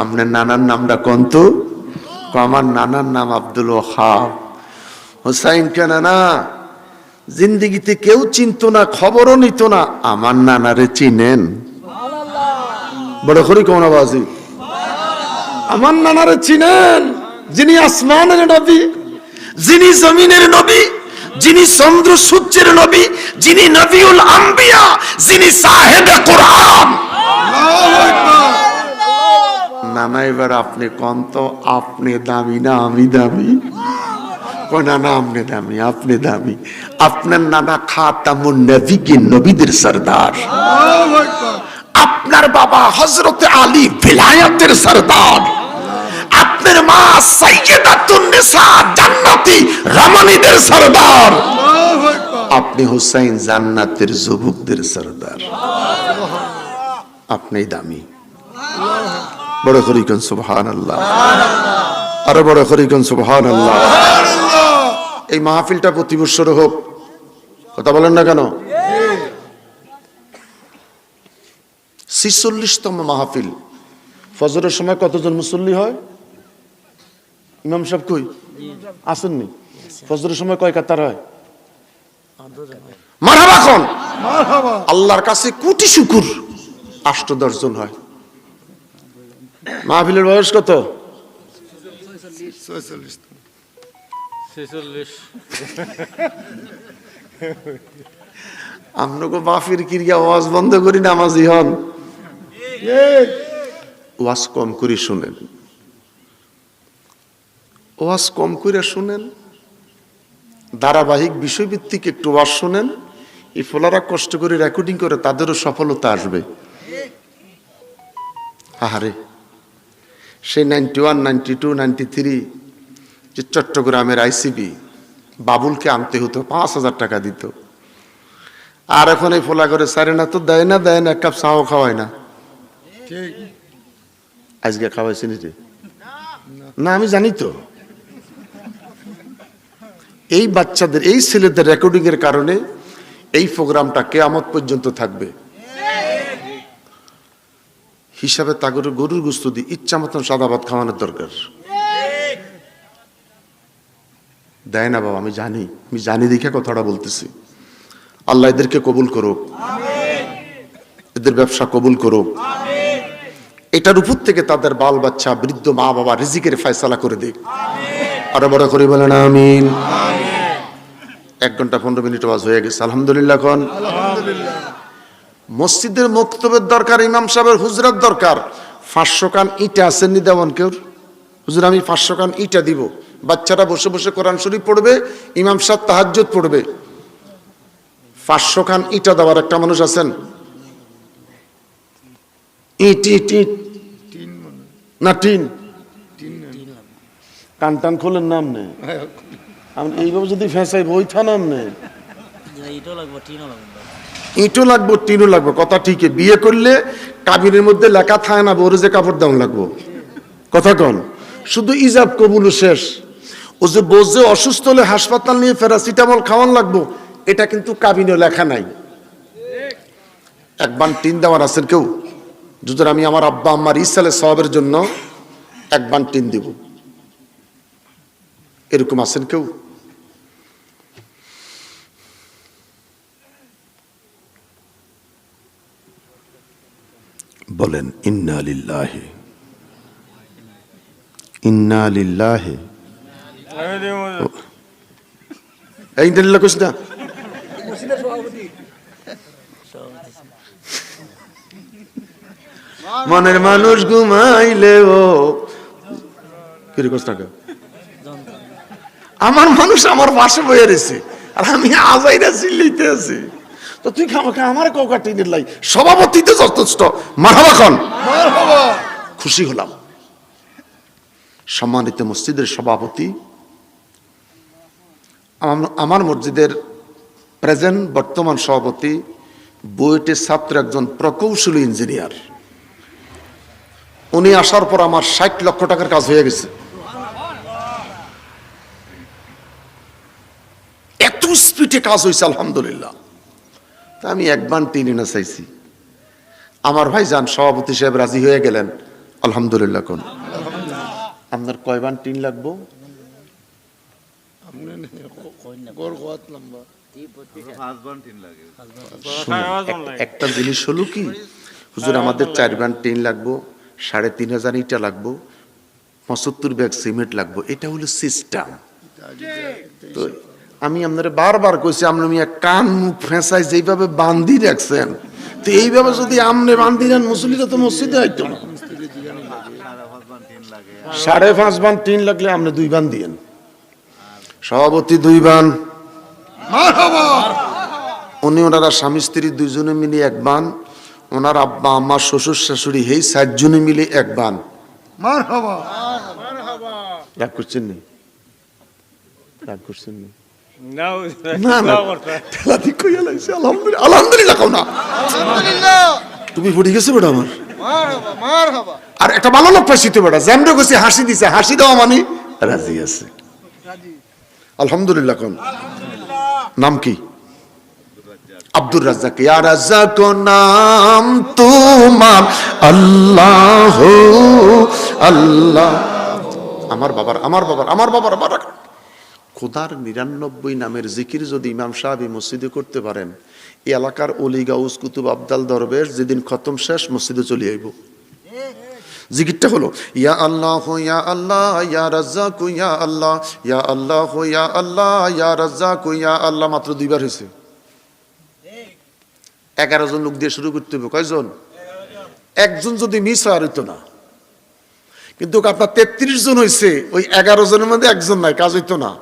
আপনার নানার নামটা কন্ত আমার নানার নাম আব্দুল ওহাব। হোসাইন কেন না, জিন্দিগিতে কেউ চিনত না, খবরও নিত না, আমার নানারে চিনেন। বড় করি আমার নানারে চিনেন, যিনি আসমানের নবী, যিনি জমিনের নবী, যিনি চন্দ্র সূর্যের নবী, যিনি নবীউল আম্বিয়া, যিনি সাহেবে কোরআন। নানা এবার আপনি কন আপনি দামি না আমি দামি? কয়, না না, আপনি দামি আপনি দামি। আপনার নানা খাতামুন নবী কি নবীদের সর্দার। আপনার বাবা হজরত আলী বিলায়াতের সর্দার। আপনার মা সাইয়েদাতুন নিসা জান্নাতি রমণীদের সর্দার। আপনি হুসাইন জান্নাতের যুবকদের সর্দার। আপনি দামি। বড় করিকন সুবহান আল্লাহ আরও বড় করিকন সুবহান আল্লাহ এই মাহফিলটা প্রতি বছর হোক কথা বলেন না কেন? ছিচল্লিশতম মাহফিল। ফজরের সময় কতজন মুসল্লি হয়? ইমাম সাহেব কই? আসেননি? ফজরের সময় কয় কাতার হয়? মারহাবা খন। আল্লাহর কাছে কোটি শুকুর। আষ্ট দশজন হয়। মাহফিলের বয়স কত? আপনাকে মাহফির কিরিয়া ওয়াজ বন্ধ করি নামাজি হন। ওয়াজ কম করে শুনেন। ওয়াজ কম করে শুনেন। ধারাবাহিক বিষয়ভিত্তিক একটু ওয়াজ শুনেন। এই ফোলারা কষ্ট করে রেকর্ডিং করে তাদেরও সফলতা আসবে। আহারে। সেই ninety one ninety two ninety three যে চট্টগ্রামের আইসিবি বাবুলকে আনতে হতো পাঁচ হাজার টাকা দিত। আর এখন এই ফোলা করে সারে না তো দেয় না দেয় না এক কাপ চাও খাওয়ায় না। আজকে খাওয়াইছি নি রে? না আমি জানি তো। এই বাচ্চাদের এই ছেলেদের রেকর্ডিং এর কারণে এই প্রোগ্রামটা কেয়ামত পর্যন্ত থাকবে। হিসাবে তাগরের গরুর গুস্ত দিয়ে ইচ্ছা মতন সাদাবাদ খাওয়ানোর দরকার। দেয় না বাবা, আমি জানি আমি জানি দেখে কথাটা বলতেছি। আল্লাহ এদেরকে কবুল করুক। এদের ব্যবসা কবুল করুক। এটার উপর থেকে তাদের বাল বাচ্চা, বৃদ্ধ মা বাবা রিজিকের ফয়সালা করে দিক। আরও বড় করে বলেন, আমিন। এক ঘণ্টা পনেরো মিনিট আওয়াজ হয়ে গেছে, আলহামদুলিল্লাহ এখন মসজিদের মক্তবের দরকার ইমাম সাহেবের হুজরার দরকার। পাঁচশো কান ইটা আসেননি দেওয়ান কেউ? হুজুর আমি পাঁচশো কান ইটা দিব। বাচ্চারা বসে বসে কোরআন শরীফ পড়বে ইমাম সাহেব তাহাজ্জুদ পড়বে। পাঁচশো খান ইটা দেওয়ার একটা মানুষ আছেন? ইট ইট ইট। না টিন? কান টান খোলেন নাম নে আমি এইভাবে যদি ফেঁসাই বই থানাম নে ইটও লাগবে টিনও লাগবে ইটও লাগবো, টিনও লাগবো। কথা ঠিকই। বিয়ে করলে কাবিনের মধ্যে লেখা থাকে না বড় যে কাপড় দাম লাগবো। কথা কন। শুধু ইজাব কবুল শেষ। ও যে বোঝ অসুস্থ হলে হাসপাতাল নিয়ে প্যারাসিটামল খাওয়ান লাগবো, এটা কিন্তু কাবিনে লেখা নাই। একবার টিন দেওয়ার আছেন কেউ? যদি আমি আমার আব্বা, আম্মার ইসালে সবের জন্য একবার টিন দিব। এরকম আছেন কেউ? বলেন, ইন্না লিল্লাহি। ইন্না মনের মানুষ ঘুমাইলে ও। কষ্ট আমার মানুষ আমার পাশে বয়ে রয়েছে আর আমি আজাইরা চিল্লিতে আছি। তো তুই খামাখা আমার কৌকা টিনের লাই? সভাপতিতে যথেষ্ট। মারহাবা খান? খুশি হলাম। সম্মানিত মসজিদের সভাপতি আমার মসজিদের প্রেজেন্ট বর্তমান সভাপতি বুয়েটের ছাত্র একজন প্রকৌশলী ইঞ্জিনিয়ার। উনি আসার পর আমার ষাট লক্ষ টাকার কাজ হয়ে গেছে। এত স্পিডে কাজ হয়েছে আলহামদুলিল্লাহ। তা আমি একবার টিনে না চাইছি। আমার ভাই যান সভাপতি সাহেব রাজি হয়ে গেলেন। আলহামদুলিল্লাহ কোন। আপনার কয় বান টিন লাগবো? একটা জিনিস হলো কি? হুজুর আমাদের চার বান টিন লাগবো সাড়ে তিন হাজার ইটা লাগবো পঁচাত্তর ব্যাগ সিমেন্ট লাগবো এটা হলো সিস্টেম। তো আমি আপনারা বারবার কইছি আপনি মিয়া কান মুখ ফেঁসাই যেইভাবে বান্ধি রাখছেন তো এইভাবে যদি আমনে বান্ধি নেন মুসলিরা তো মসজিদে আইতো না। সাড়ে পাঁচ বান তিন লাগলে আপনি দুই বান দিয়েন। সভাপতি দুই বান। উনি ওনারা স্বামী স্ত্রী দুইজনে মিলে এক বান ওনার আব্বা আমার শ্বশুর শাশুড়ি এই চারজনে মিলে এক বান। রাগ করছেন নি? রাগ করছেন নি? না না। ঠেলা ঠিক কইয়া লাগছে আলহামদুলিল্লাহ আলহামদুলিল্লাহ কও না। তুমি পড়ে গেছো বেটা আমার? আর একটা ভালো লোক পাইছি তো বেটা জ্যামডো গেছে হাসি দিছে হাসি দেওয়া মানে রাজি আছে। আলহামদুলিল্লাহ কোন নাম কি? আব্দুর রাজ্জাক। ইয়া রাজ্জাক নাম তোমার আল্লাহ আল্লাহ। আমার বাবার আমার বাবার আমার বাবার বাবার। খোদার নিরানব্বই নামের জিকির যদি ইমাম সাহেব মসজিদে করতে পারেন, এই এলাকার অলি গাউস কুতুব আবদাল দরবেশ যেদিন খতম শেষ মসজিদে চলে আইব। জিকিরটা হলো, ইয়া আল্লাহ ইয়া আল্লাহ, ইয়া রাজ্জাক, ইয়া আল্লাহ ইয়া আল্লাহ ইয়া আল্লাহ, ইয়া রাজ্জাক, ইয়া আল্লাহ মাত্র দুইবার হয়েছে এগারো জন লোক দিয়ে শুরু করতে হবে কয়জন? একজন যদি মিস হয় আর না। কিন্তু আপনার তেত্রিশ জন হয়েছে ওই এগারো জনের মধ্যে একজন নাই, কাজ হইতো না।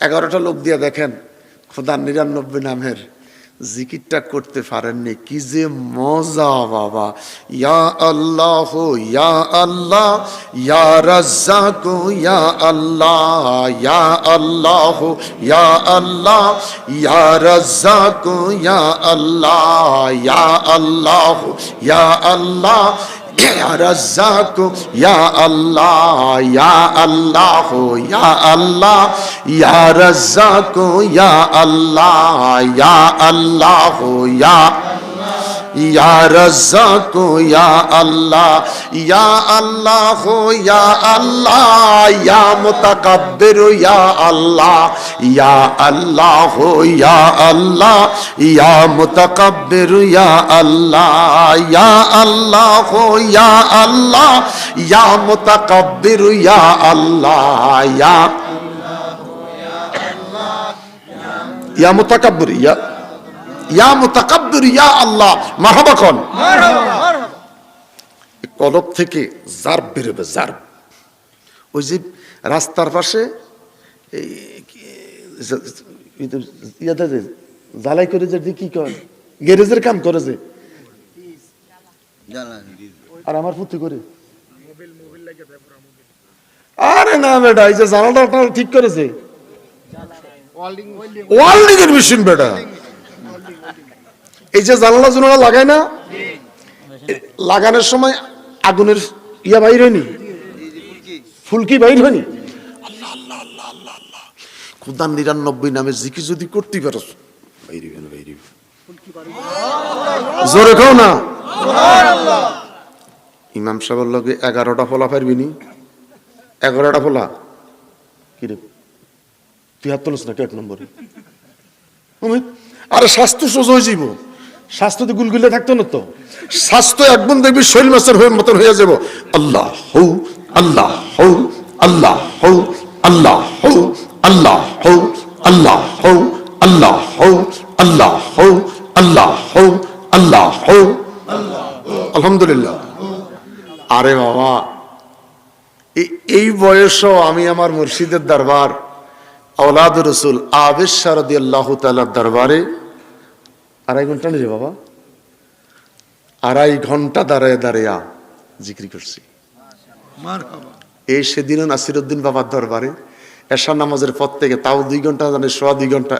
এগারোটা লোক দিয়ে দেখেন, খোদার নিরানব্বই নামের জিকিরটা করতে পারেননি। কি যে মজা, বাবা। ইয়া আল্লাহ ইয়া আল্লাহ, ইয়া রাজ্জাক, ইয়া আল্লাহ ইয়া আল্লাহ ইয়া আল্লাহ, ইয়া রাজ্জাক, ইয়া আল্লাহ ইয়া আল্লাহ ইয়া আল্লাহ রাজ্জাকু? ইয়া আল্লাহ ইয়া আল্লাহ ইয়া আল্লাহ। ইয়া রাজ্জাকু ইয়া আল্লাহ ইয়া আল্লাহ ইয়া ইয়া রাজ্জাক ইয়া আল্লাহ ইয়া আল্লাহ ইয়া আল্লাহ ইয়া মুতাকাব্বির ইয়া আল্লাহ ইয়া আল্লাহ ইয়া আল্লাহ ইয়া মুতাকাব্বির ইয়া আল্লাহ ইয়া আল্লাহ ইয়া আল্লাহ ইয়া মুতাকাব্বির ইয়া আল্লাহ ইয়া ইয়া মুতাকাব্বির ইয়া ইয়া মুতাকাব্বির ইয়া আল্লাহ। মারহাবা কোন কলব থেকে জার বেরোবে জার ওই যে রাস্তার পাশে জ্বালাই করে যে কি কর গ্যারেজের কাম করে যে। আর আমার পুত্র করে। আরে না বেটা এই যে জানালাটা ঠিক করেছে। ওয়ার্ল্ডিং এর মেশিন বেটা। এই যে জানালা জোনালা লাগায় না লাগানোর সময় আগুনের ইয়া বাইর হয়নি? ফুলকি বাইর হয়নি? আল্লাহ আল্লাহ আল্লাহ আল্লাহ আল্লাহ। খুদান নিরানব্বই নামে জিকি যদি করতে পারো বাইরিবে জোরে খাও না। ইমাম সাহেবের লগে এগারোটা ফলা পারবি নি? এগারোটা ফলা? কিরে তুই হাত তুলিস এক নম্বরে? আরে স্বাস্থ্য সোজা হয়ে যাইব। স্বাস্থ্য তো গুলগুলে থাকতো না তো। স্বাস্থ্য একদম দেখবি শৈল মাসের হয়ে মতন হয়ে যাব। আল্লাহ হৌ আল্লাহ হৌ আল্লাহ হৌ আল্লাহ হৌ আল্লাহ হৌ আল্লাহ হৌ আল্লাহ হৌ আল্লাহ হৌ আল্লাহ হৌ আল্লাহ হৌ আলহামদুলিল্লাহ। আরে বাবা এই বয়সও আমি আমার মুর্শিদের দরবার আওলাদ রসুল আবেশ সারদি আল্লাহ তালার দরবারে আড়াই ঘণ্টা রে বাবা? আড়াই ঘণ্টা দাঁড়ায় দাঁড়িয়া জিক্রি করছি। এই সেদিনও নাসিরুদ্দিন বাবার দরবারে এশা নামাজের পর থেকে তাও দুই ঘণ্টা জানে সোয়া দুই ঘণ্টা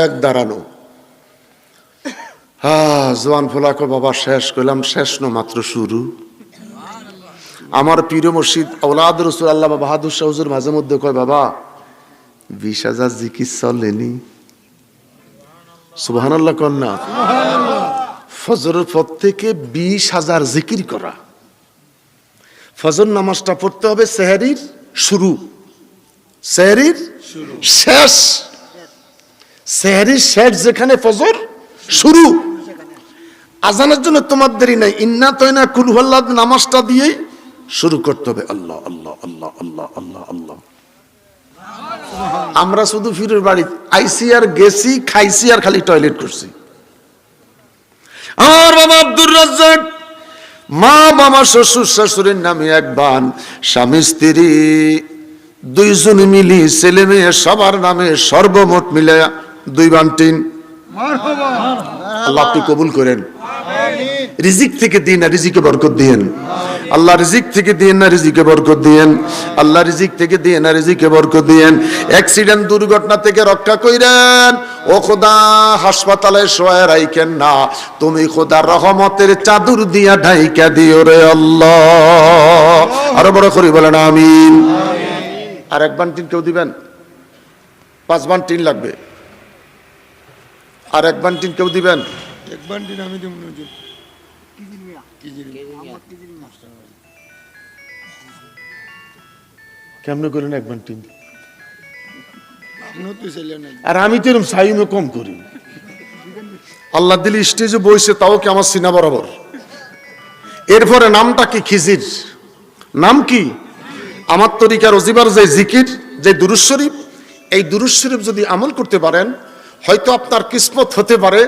এক দাঁড়ানো। হা জোয়ান ফোলাকো বাবা শেষ করলাম শেষ ন মাত্র শুরু। আমার প্রিয় মসজিদ আওলাদ রসুল আল্লাহ বাহাদুর শাহ মাঝে মধ্যে কয় বাবা বিশ হাজার জিকির চলেনি। কন্যা ফজরের পর থেকে বিশ হাজার জিকির করা। ফজর নামাজটা পড়তে হবে সেহারির শুরু। সেহারির শেষ। সেহারির শেষ যেখানে ফজর শুরু। আজানের জন্য তোমার দেরি নাই। ইন্না তৈনা কুলহল্লাদ নামাজটা দিয়েই শুরু করতে হবে। আল্লাহ আল্লাহ আল্লাহ আল্লাহ আল্লাহ আল্লাহ। আমরা শুধু ফিরের বাড়ি আইসি আর গেছি খাইছি আর খালি টয়লেট করছি। আমার বাবা আব্দুর রাজ্জাক মা বাবা শ্বশুর শাশুড়ির নামে এক বান স্বামী স্ত্রী দুইজন মিলি ছেলে মেয়ে সবার নামে সর্বমোট মিলে দুই বান্টিন আল্লাহ আপনি কবুল করেন। রিজিক থেকে দিন না রিজিকে বরকত দিয়েন। আল্লাহ রিজিক থেকে দিয়েন না, রিজিকে বরকত দিয়েন। আল্লাহ রিজিক থেকে দিয়েন না, রিজিকে বরকত দিয়েন। অ্যাক্সিডেন্ট দুর্ঘটনা থেকে রক্ষা কইরেন। ও খোদা, হাসপাতালে শোয়া রাইকেন না। তুমি খোদা রহমতের চাদর দিয়া ঢাইকা দিও রে আল্লাহ। আরও বড় করি বলেন, আমিন। আর এক বান্টিন কেউ দিবেন? পাঁচ বান্টিন লাগবে। আর এক বান্টিন কেউ দিবেন? এক বান্ডিল আমি দেব? কেমনে করেন এক বান্টিন আপনিও তো ছিলেন না। আর আমি তো এরকম সাইমে কম করি। আল্লাহ দিলি স্টেজে বইছে তাও কি আমার সিনা বরাবর? এরপরে নামটা কি খিজির? নাম কি? আমার তরিকার অজিবার যে জিকির যে দুরুজ শরীফ এই দুরুজ শরীফ যদি আমল করতে পারেন হয়তো আপনার কিসমত হতে পারে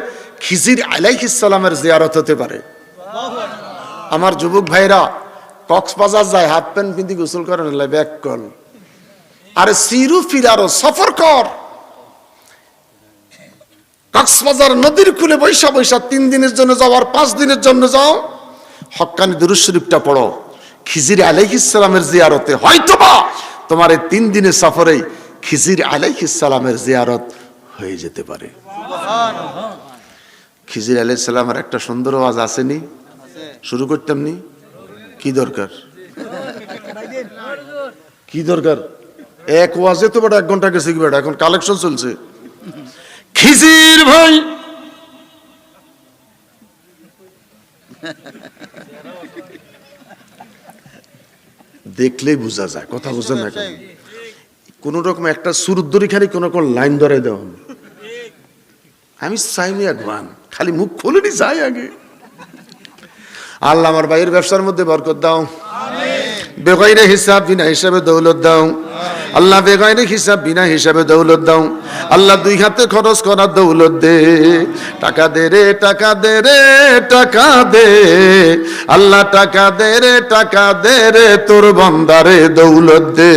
খিজির আলাইহিসালামের জিয়ারত হতে পারে। আমার যুবক ভাইরা কক্সবাজার যায়, হাফ প্যান্ট পিন্দি গোসল করেন ব্যাক কল। আরে সিরু ফিরারো সফর কর। কক্সবাজার নদীর কুলে বৈশা বৈশা তিন দিনের জন্য যাও আর পাঁচ দিনের জন্য যাও। হক্কানি দুরুজ শরীফটা পড়ো। খিজির আলাইহিসালামের জিয়ারতে। হয়তোবা তোমার এই তিন দিনের সফরেই খিজির আলাইহিসালামের জিয়ারত হয়ে যেতে পারে। খিজির আলাইহিসালামের একটা সুন্দর আওয়াজ আসেনি? শুরু করতাম নি? কি দরকার? কি দরকার? এক ওয়াজে তো বেটা, এক ঘণ্টা গেছে কি বেটা? এখন কালেকশন চলছে। খিজির ভাই! দেখলেই বোঝা যায়, কথা বোঝেন না কেন? কোন রকম একটা সুরুদ্দরি খালি কোন কোন লাইন ধরে দেওয়া আমি চাইনি একবার খালি মুখ খুলেনি চাই আগে। আল্লাহ আমার ভাইয়ের ব্যবসার মধ্যে বরকত দাও। বেগাইরে হিসাব বিনা হিসাবে দৌলত দাও। আল্লাহ বেগাইরে হিসাব বিনা হিসাবে দৌলত দাও। আল্লাহ দুই হাতে খরচ করার দৌলত দে। টাকা দে রে, টাকা দে রে, টাকা দে। আল্লাহ টাকা দে রে, টাকা দে রে, তোর বন্দারে দৌলত দে।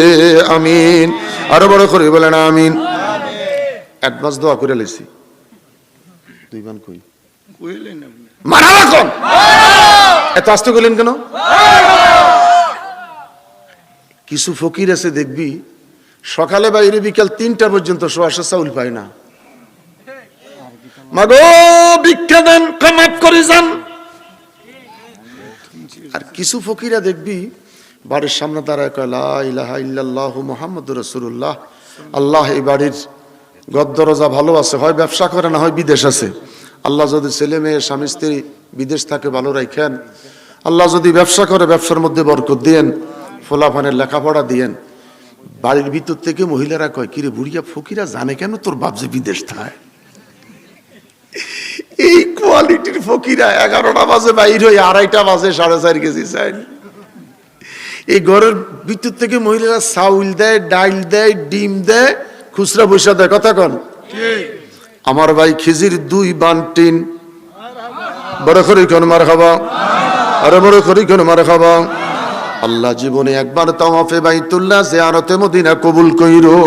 আমিন। আরও বড় করে বলেন আমিন। অ্যাডভান্স দোয়া করে লেছি। দুই মান কই? কইলেন আপনি মারা রাখুন। এত আসতে গেলেন কেন? কিছু ফকির আছে দেখবি, সকালে বাইরে বিকাল তিনটা পর্যন্ত সোয়াশা চাউল পায় না। মাগো, ভিক্ষা দেন কমাত করে যান। আর কিছু ফকিরা দেখবি, বাড়ির সামনে দাঁড়ায় ইলাহা ইল্লাল্লাহু মুহাম্মাদুর রাসূলুল্লাহ। আল্লাহ এই বাড়ির গদ্দরজা ভালো আছে হয় ব্যবসা করে না হয় বিদেশ আছে। আল্লাহ যদি ছেলে মেয়ে, স্বামী, স্ত্রী বিদেশ থাকে ভালো রাখেন আল্লাহ যদি ব্যবসা করে, ব্যবসার মধ্যে বরকত দিয়েন, ফোলাফানের লেখাপড়া দিয়েন, বাড়ির ভিতর থেকে মহিলারা কয়, কিরে বুড়িয়া ফকিরা জানে কেন তোর বাপ যে বিদেশ থাকে? এই কোয়ালিটির ফকিরা এগারোটা বাজে বাইর হয়ে আড়াইটা বাজে, সাড়ে চার কেজি চাই এই ঘরের ভিতর থেকে মহিলারা চাউল দেয়, ডাইল দেয়, ডিম দেয়, খুচরা পয়সা দেয়। কথা কন? আমার ভাই খিজির দুই বান্টিন বড় করে কোন মার খাবা আরে বড় করে কোন মার খাবা আল্লাহ জীবনে একবার তাওয়াফে বাইতুল্লাহ জিয়ারতে মদিনা কবুল কইরো।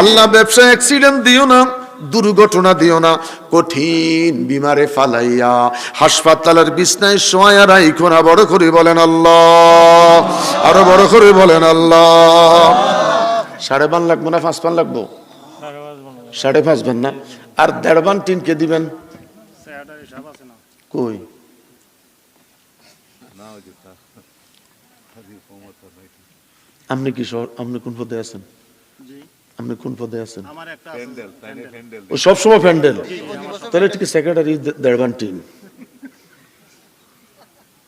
আল্লাহ ব্যবসা অ্যাক্সিডেন্ট দিও না, দুর্ঘটনা দিও না, কঠিন বিমারে ফালাইয়া হাসপাতালের বিছনায় শোয়া রাইখো না, বড় করে বলেন আল্লাহ। আরও বড় করে বলেন আল্লাহ। সাড়ে পান লাগবো না পাঁচ পান লাগবো সাড়ে পাঁচ বান না? আর দেড় বান টিনকে দিবেন? কই? আপনি কি আপনি কোন পদে আছেন? আপনি কোন পদে আছেন? ও সবসময় প্যান্ডেল? তাহলে ঠিক সেক্রেটারি দেড় বান টিন।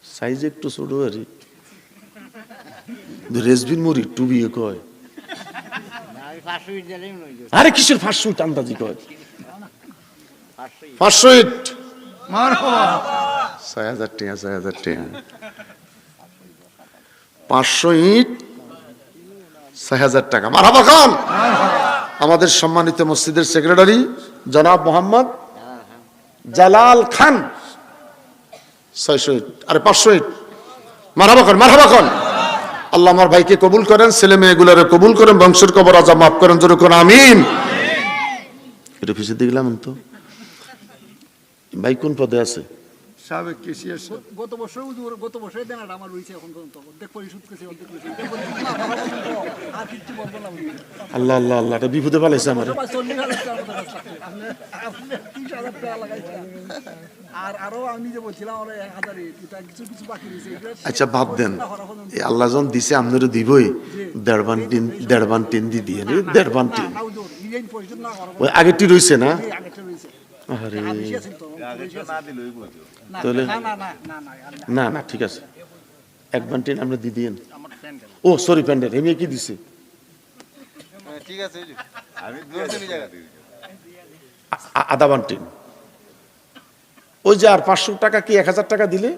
সাইজ একটু ছোট আর রেসবিন মুড়ি টুবিয়ে কয়? আরে কিসের পাঁচশো ইট আন্দাজি কয় ছয় হাজার টাকা ছয় হাজার টাকা। পাঁচশো ইট ছয় হাজার টাকা। মারহাবা খান! আমাদের সম্মানিত মসজিদের সেক্রেটারি জনাব মোহাম্মদ জালাল খান। ছয়শো ইট আরে পাঁচশো ইট মারহাবা খান মারহাবা খান! আল্লাহ আমার ভাইকে কবুল করেন, ছেলে মেয়েগুলোরে কবুল করেন, বংশের কবর আজা মাফ করেন, জোরে কোন আমিন। এটা ফিসে দেখলাম তো। ভাই কোন পদে আছে? সাবেক সাহেব। গত বছর গত বছরের দেনাটা আমার রয়েছে এখন পর্যন্ত। অর্ধেক পরিশোধ করেছি অর্ধেক করেছি। আর কিচ্ছু বলব না আল্লাহ আল্লাহ আল্লাহ এটা বিপদে পালাইছে আমার। আর আরও আমি যে বলছিলাম আমার এক হাজার এটা কিছু কিছু বাকি রয়েছে। আচ্ছা ভাব দেন। আল্লাহ যখন দিছে আপনারও দিবই। দেড় বান্টিন দেড় বান্টিন দি দিয়ে নে, দেড় বান্টিন না, ওই আগেরটি রইছে না? পর্যন্ত রয়েছে। না, না, না, না, না, না, আর না। না না ঠিক আছে। এক বান্টিন আমরা দি দিয়েন। আমার friend গেল। ও সরি প্যান্ডেল হেমি কি দিছে? ঠিক আছে আমি দিয়ে আধা বান্টিন ওই যে আর পাঁচশো টাকা কি এক হাজার টাকা দিলে?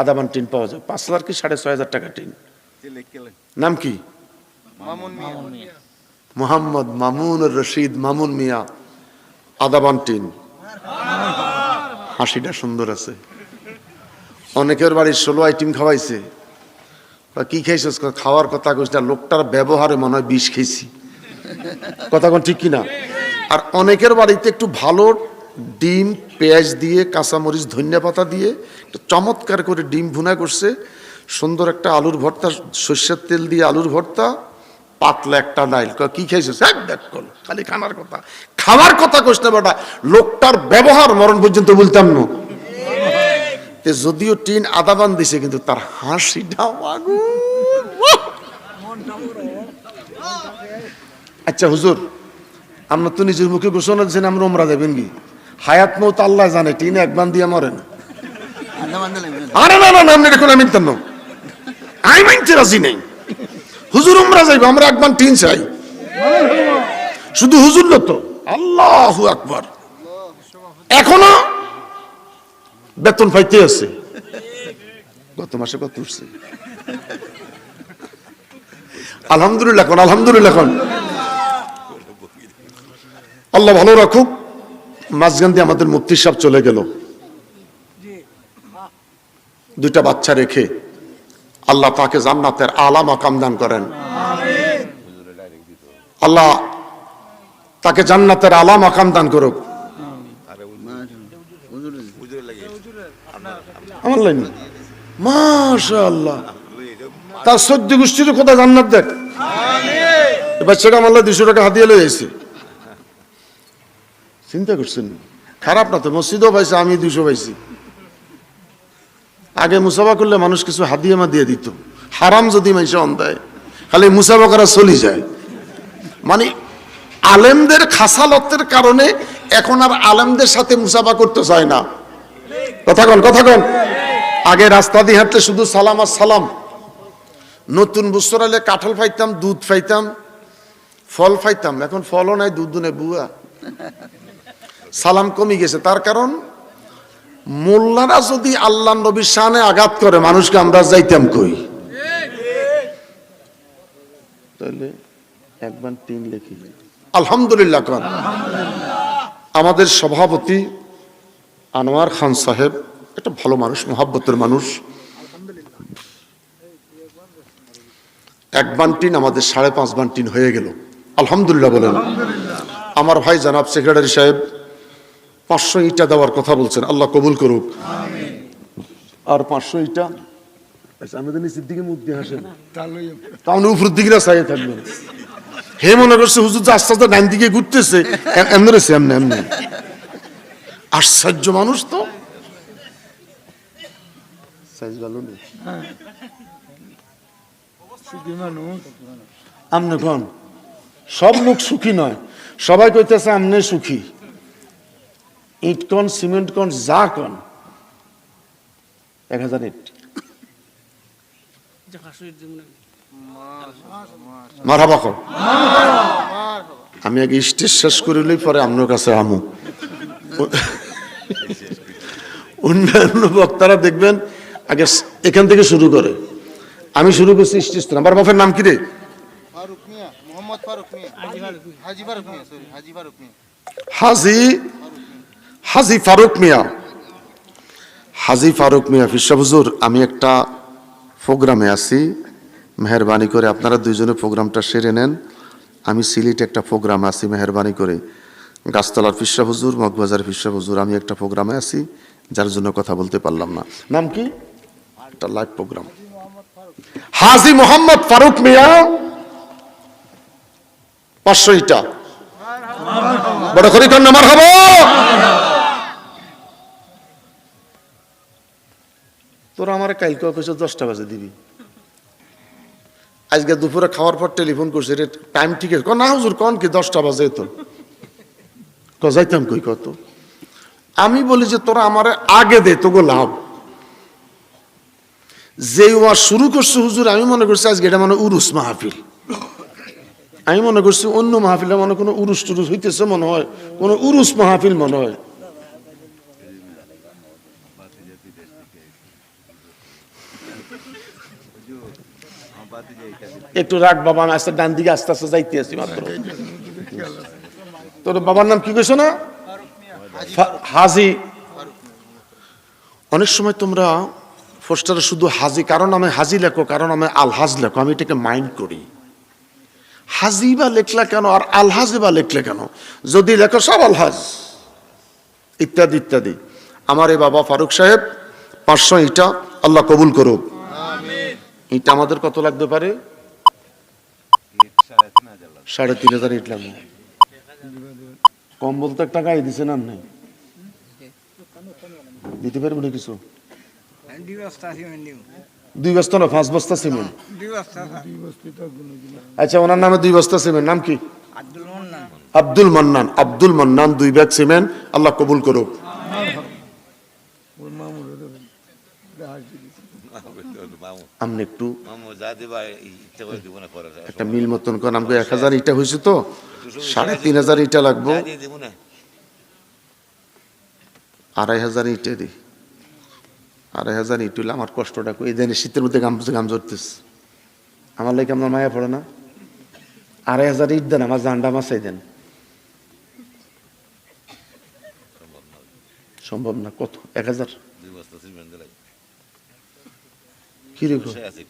আধা বান্টিন পাওয়া যায়। পাঁচ হাজার কি সাড়ে ছয় হাজার টাকা টিন? নাম কি? মামুন মিয়া। মোহাম্মদ মামুন রশিদ মামুন মিয়া। আদাবান টিন। হাসিটা সুন্দর আছে। অনেকের বাড়ির ষোলো আইটেম খাওয়াইছে। বা কি খাইছিস? খাওয়ার কথা কইস লোকটার ব্যবহারে মনে হয় বিষ খেয়েছি কথা কোন ঠিক কিনা? আর অনেকের বাড়িতে একটু ভালো ডিম, পেঁয়াজ দিয়ে, কাঁচামরিচ, ধনিয়া পাতা দিয়ে একটু চমৎকার করে ডিম ভুনা করছে। সুন্দর একটা আলুর ভর্তা, সর্ষের তেল দিয়ে আলুর ভর্তা পাতলা একটা কয়, কি খাইছিস এক দেখ খালি খানার কথা। খাওয়ার কথা কইস না বেটা লোকটার ব্যবহার মরণ পর্যন্ত বলতাম না। যদিও টিন আদাবান দিছে কিন্তু তার হাসিটা আগুন আচ্ছা হুজুর আমরা তো নিজের মুখে ঘোষণা দিচ্ছেন আমরা ওমরা দেবেন কি? হায়াত মৌত আল্লাহ জানে টিন একবান দিয়ে মরেন আরে না না না আপনি দেখুন আমি আমি মানতে রাজি নেই। হুজুর উমরা যাইব, আমরা একবার টিন চাই। শুধু হুজুর তো। আল্লাহ আকবার। এখনও বেতন পাইতে আছে। গত মাসে কত উঠছে? আলহামদুলিল্লাহ কোন আলহামদুলিল্লাহ কোন আল্লাহ ভালো রাখুক। মাঝখান দিয়ে আমাদের মুক্তি সাহেব চলে গেল। দুইটা বাচ্চা রেখে আল্লাহ তাকে জান্নাতের আলা মাকাম দান করেন। আল্লাহ তাকে জান্নাতের আলা মাকাম দান করুক। আমার আল্লাহ তার সদ্য গোষ্ঠীর কোথায় জান্নাত দেখ। এবার সেটা আমার দুশো টাকা হাতিয়ে লয়ে এসে চিন্তা করছেন? খারাপ না তো, মসজিদও পাইছে আমি দুশো পাইছি। আগে মুসাফা করলে মানুষ কিছু হাদিয়ে মা দিয়ে দিত। হারাম যদি মানুষ দেয় খালি মুসাফা করা চলি যায়। মানে আলেমদের খাসালতের কারণে এখন আর আলেমদের সাথে মুসাফা করতে চায় না। কথা কন কথা কন। আগে রাস্তা দিয়ে হাঁটলে শুধু সালাম আর সালাম। নতুন বছর হলে কাঁঠাল ফাইতাম, দুধ ফাইতাম, ফল পাইতাম এখন ফলও নাই দুধ নেই, বুয়া। সালাম কমে গেছে। তার কারণ মোল্লারা যদি আল্লাহ নবীর শানে আঘাত করে মানুষকে আমরা যাইতাম কই? তাহলে একবার তিন লেখি। আলহামদুলিল্লাহ খান আমাদের সভাপতি আনোয়ার খান সাহেব একটা ভালো মানুষ মোহাব্বতের মানুষ। এক বান্টিন আমাদের সাড়ে পাঁচ বান্টিন হয়ে গেল। আলহামদুলিল্লাহ বলেন। আমার ভাই জানাব সেক্রেটারি সাহেব পাঁচশো ইটা দেওয়ার কথা বলছেন। আল্লাহ কবুল করুক। আর পাঁচশো ইটা? আচ্ছা আমাদের নিচের দিকে মুখ দিয়ে হাসেন। তাহলে তাহলে উপরের দিকে চাইয়ে থাকবেন। হে মনে করছে হুজুর আস্তে আস্তে ডান দিকে ঘুরতেছে এমনি রয়েছে এমনি এমনি। আশ্চর্য মানুষ তো। সাইজ ভালো নেই। আমনে কন? সব লোক সুখী নয়। সবাই কইতেছে আমনে সুখী। ইট কন সিমেন্ট কন যা কন। এক হাজার ইট। মারহাবা কও। আমি আগে স্টেজ শেষ করিলেই পরে আপনার কাছে আমু অন্যান্য বক্তারা দেখবেন আগে এখান থেকে শুরু করে। আমি শুরু করছি স্টেজ থেকে। আমার বাপের নাম কি রে? ফারুক মিয়া মোহাম্মদ ফারুক মিয়া। হাজি ফারুক মিয়া। সরি হাজি ফারুক মিয়া। হাজি ফারুক মিয়া হুজুর, আমি একটা প্রোগ্রামে আছি। মেহরবানি করে আপনারা দুইজনে প্রোগ্রামটা সেরে নেন। আমি সিলেটে একটা প্রোগ্রামে আছি, মেহরবানি করে। গাছতলার ফিরসা হুজুর মগবাজার ফিরসা হুজুর, আমি একটা প্রোগ্রামে আছি, যার জন্য কথা বলতে পারলাম না। নাম কি? একটা লাইভ প্রোগ্রাম। হাজি মোহাম্মদ ফারুক মিয়া, পাঁচশো ইটা। বড় করে কন্যা হব? তোরা আমার কালকে কইছে দশটা বাজে দিবি। আজকে দুপুরে খাওয়ার পর টেলিফোন করছে, রে টাইম ঠিক আছে। না, হুজুর, কন কি দশটা বাজে তো যাইতাম কই কত আমি বলি যে, তোরা আমার আগে দে, তোগো লাভ। যে ওয়াজ শুরু করছে হুজুর, আমি মনে করছি আজকে এটা মানে উরুস মাহফিল। আমি মনে করছি অন্য মাহফিলে মনে কোনো উরুস টুরুস হইতেছে মনে হয়, কোনো উরুস মাহফিল মনে হয়। একটু রাখ বাবা আমি আস্তে ডান দিকে আস্তে আস্তে যাইতে আসি মাত্র। তোর বাবার নাম কি কইছো না? হাজি। অনেক সময় তোমরা পোস্টারে শুধু হাজি কারণ আমি হাজি লেখো কারণ আমি আলহাজ লেখো আমি এটাকে মাইন্ড করি। হাজি বা লেখলা কেন আর আলহাজি বা লেখলে কেন? যদি লেখো সব আলহাজ। ইত্যাদি ইত্যাদি। আমার এই বাবা ফারুক সাহেব পাঁচশো ইটা আল্লাহ কবুল করুক। ইটা আমাদের কত লাগতে পারে? সাড়ে তিন হাজার ইট লাগবে। কম বলতে একটা গাই দিছে নাম নেই দিতে পারব না কিছু? দুই বস্তা না, পাঁচ বস্তা সিমেন্ট। আচ্ছা ওনার নামে দুই বস্তা সিমেন্ট, নাম কি? আব্দুল মান্নান আব্দুল মান্নান, দুই ব্যাগ সিমেন্ট, আল্লাহ কবুল করুক ওর মামুর দেবেন আপনি একটু একটা মিল মতন করেন আমাকে এক হাজার ইটা হয়েছে তো। সাড়ে তিন হাজার ইটা লাগবো। আড়াই হাজার ইটে দি। আড়াই হাজার ইট হইলে আমার কষ্টটা কই? এই দেন শীতের মধ্যে গাম গাম জড়তেছে আমার লাগে আপনার মায়া পড়ে না? আড়াই হাজার ইট দেন আমার জান্ডা মাছাই দেন। সম্ভব না। কত? এক হাজার দুই বস্তা সিমেন্ট দিলাই কি রেখো? সে